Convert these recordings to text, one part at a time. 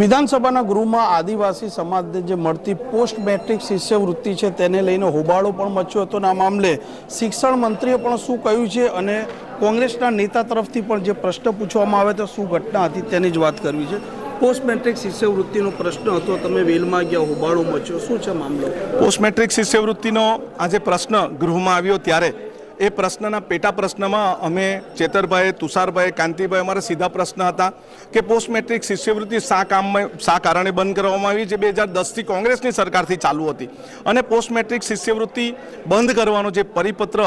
વિધાનસભાના ગૃહમાં આદિવાસી સમાજને જે મળતી પોસ્ટ મેટ્રિક શિષ્યવૃત્તિ છે તેને લઈને હોબાળો પણ મચ્યો હતો અને આ મામલે શિક્ષણ મંત્રીએ પણ શું કહ્યું છે અને કોંગ્રેસના નેતા તરફથી પણ જે પ્રશ્ન પૂછવામાં આવે તો શું ઘટના હતી તેની જ વાત કરવી છે. પોસ્ટ મેટ્રિક શિષ્યવૃત્તિનો પ્રશ્ન હતો, તમે વેલમાં ગયા, હોબાળો મચ્યો. શું છે મામલો? પોસ્ટ મેટ્રિક શિષ્યવૃત્તિનો આજે પ્રશ્ન ગૃહમાં આવ્યો ત્યારે એ પ્રશ્નના પેટા પ્રશ્નમાં અમે ચેતરભાઈ, તુષારભાઈ, કાંતિભાઈ અમારા સીધા પ્રશ્ન હતા કે પોસ્ટ મેટ્રિક શિષ્યવૃત્તિ શા કામમાં, શા કારણે બંધ કરવામાં આવી જે બે હજાર દસથી કોંગ્રેસની સરકારથી ચાલુ હતી. અને પોસ્ટ મેટ્રિક શિષ્યવૃત્તિ બંધ કરવાનો જે પરિપત્ર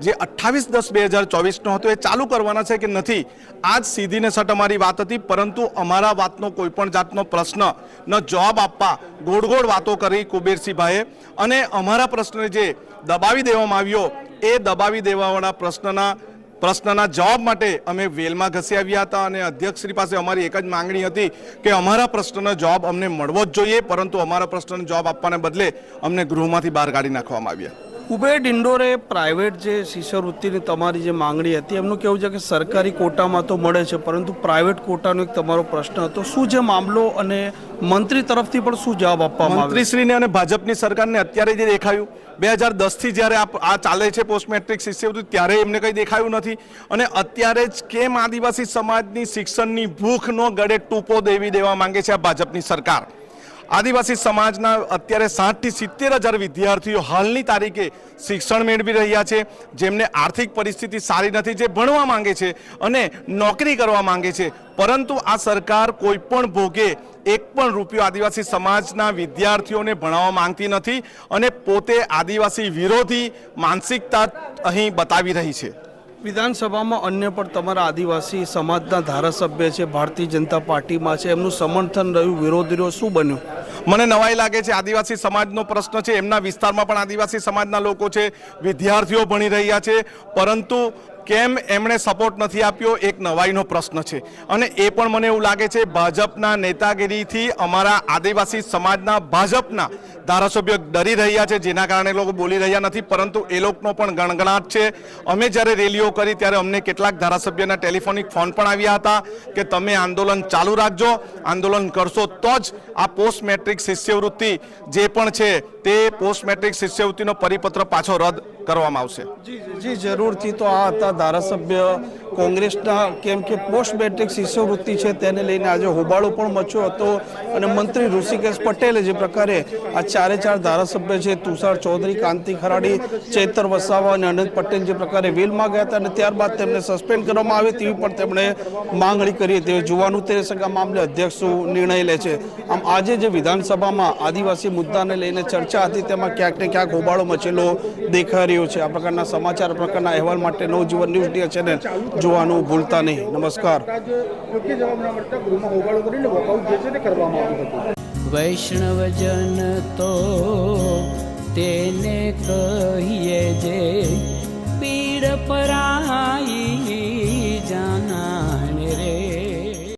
જે અઠ્ઠાવીસ દસ બે હજાર ચોવીસનો હતો, એ ચાલુ કરવાના છે કે નથી? આજ સીધીને સટ અમારી વાત હતી, પરંતુ અમારા વાતનો કોઈ પણ જાતનો પ્રશ્ન ન જવાબ આપવા ગોળ ગોળ વાતો કરી કુબેરસિંહભાઈએ. અને અમારા પ્રશ્નને જે દબાવી દેવામાં આવ્યો એ દબાવી દેવાવાળા પ્રશ્નના પ્રશ્નના જવાબ માટે અમે વેલમાં ઘસી આવ્યા હતા અને અધ્યક્ષશ્રી પાસે અમારી એક જ માંગણી હતી કે અમારા પ્રશ્નનો જવાબ અમને મળવો જ જોઈએ, પરંતુ અમારા પ્રશ્નનો જવાબ આપવાને બદલે અમને ગૃહમાંથી બહાર કાઢી નાખવામાં આવ્યા. ઉબેર ડિંડોરે પ્રાઇવેટ જે શિષ્યવૃત્તિની તમારી જે માંગણી હતી, એમનું કહેવું છે કે સરકારી કોટામાં તો મળે છે, પરંતુ પ્રાઇવેટ કોટાનો એક તમારો પ્રશ્ન હતો. શું છે મામલો અને મંત્રી તરફથી પણ શું જવાબ આપવામાં મંત્રીશ્રીને અને ભાજપની સરકારને અત્યારે જે દેખાયું, બે હજાર દસથી જ્યારે આ ચાલે છે પોસ્ટ મેટ્રિક શિષ્યવૃત્તિ ત્યારે એમને કંઈ દેખાયું નથી. અને અત્યારે જ કેમ આદિવાસી સમાજની શિક્ષણની ભૂખનો ગળે ટૂંપો દેવી દેવા માંગે છે આ ભાજપની સરકાર? આદિવાસી સમાજના અત્યારે સાઠથી સિત્તેર હજાર વિદ્યાર્થીઓ હાલની તારીખે શિક્ષણ મેળવી રહ્યા છે, જેમને આર્થિક પરિસ્થિતિ સારી નથી, જે ભણવા માંગે છે અને નોકરી કરવા માંગે છે. પરંતુ આ સરકાર કોઈ પણ ભોગે એક પણ રૂપિયો આદિવાસી સમાજના વિદ્યાર્થીઓને ભણાવવા માંગતી નથી અને પોતે આદિવાસી વિરોધી માનસિકતા અહીં બતાવી રહી છે. વિધાનસભામાં અન્ય પણ તમારા આદિવાસી સમાજના ધારાસભ્ય છે, ભારતીય જનતા પાર્ટીમાં છે, એમનું સમર્થન રહ્યું, વિરોધ શું બન્યું? મને નવાઈ લાગે છે. આદિવાસી સમાજનો પ્રશ્ન છે. એમના વિસ્તારમાં પણ આદિવાસી સમાજના લોકો છે. વિદ્યાર્થીઓ ભણી રહ્યા છે. પરંતુ કેમ એમણે સપોર્ટ નથી આપ્યો? એક નવાઈનો પ્રશ્ન છે. અને એ પણ મને એવું લાગે છે, ભાજપના નેતાગીરીથી અમારા આદિવાસી સમાજના ભાજપના ધારાસભ્યો ડરી રહ્યા છે, જેના કારણે લોકો બોલી રહ્યા નથી, પરંતુ એ લોકોનો પણ ગણગણાટ છે. અમે જ્યારે રેલીઓ કરી ત્યારે અમને કેટલાક ધારાસભ્યના ટેલિફોનિક ફોન પણ આવ્યા હતા કે તમે આંદોલન ચાલુ રાખજો, આંદોલન કરશો તો જ આ પોસ્ટ મેટ્રિક શિષ્યવૃત્તિ જે પણ છે, તે પોસ્ટ મેટ્રિક શિષ્યવૃત્તિનો પરિપત્ર પાછો રદ કરવામાં આવશે. જી જરૂરથી. તો આ હતા ધારાસભ્ય કોંગ્રેસના કેમ કે પોસ્ટ મેટ્રિક શિષ્યવૃત્તિ છે તેને લઈને આજે હોબાળો પણ મચ્યો હતો. અને મંત્રી ઋષિકેશ પટેલે જે પ્રકારે આ ચારે ચાર ધારાસભ્ય છે, તુષાર ચૌધરી, કાંતિ ખરાડી, ચૈતર વસાવા અને અનંત પટેલ જે પ્રકારે વેલમાં ગયા હતા અને ત્યારબાદ તેમને સસ્પેન્ડ કરવામાં આવે તેવી પણ તેમણે માંગણી કરી હતી. જોવાનું તે સગા મામલે અધ્યક્ષ નિર્ણય લે છે? આમ આજે જે વિધાનસભામાં આદિવાસી મુદ્દાને લઈને ચર્ચા હતી, તેમાં ક્યાંક ને ક્યાંક હોબાળો મચેલો દેખાઈ રહ્યો છે. આ પ્રકારના સમાચાર પ્રકારના અહેવાલ માટે નવજીવન ન્યૂઝ ડીએચ ચેનલ જોવાનું ભૂલતા નહીં. નમસ્કાર. વૈષ્ણવજન તો તેને કહીએ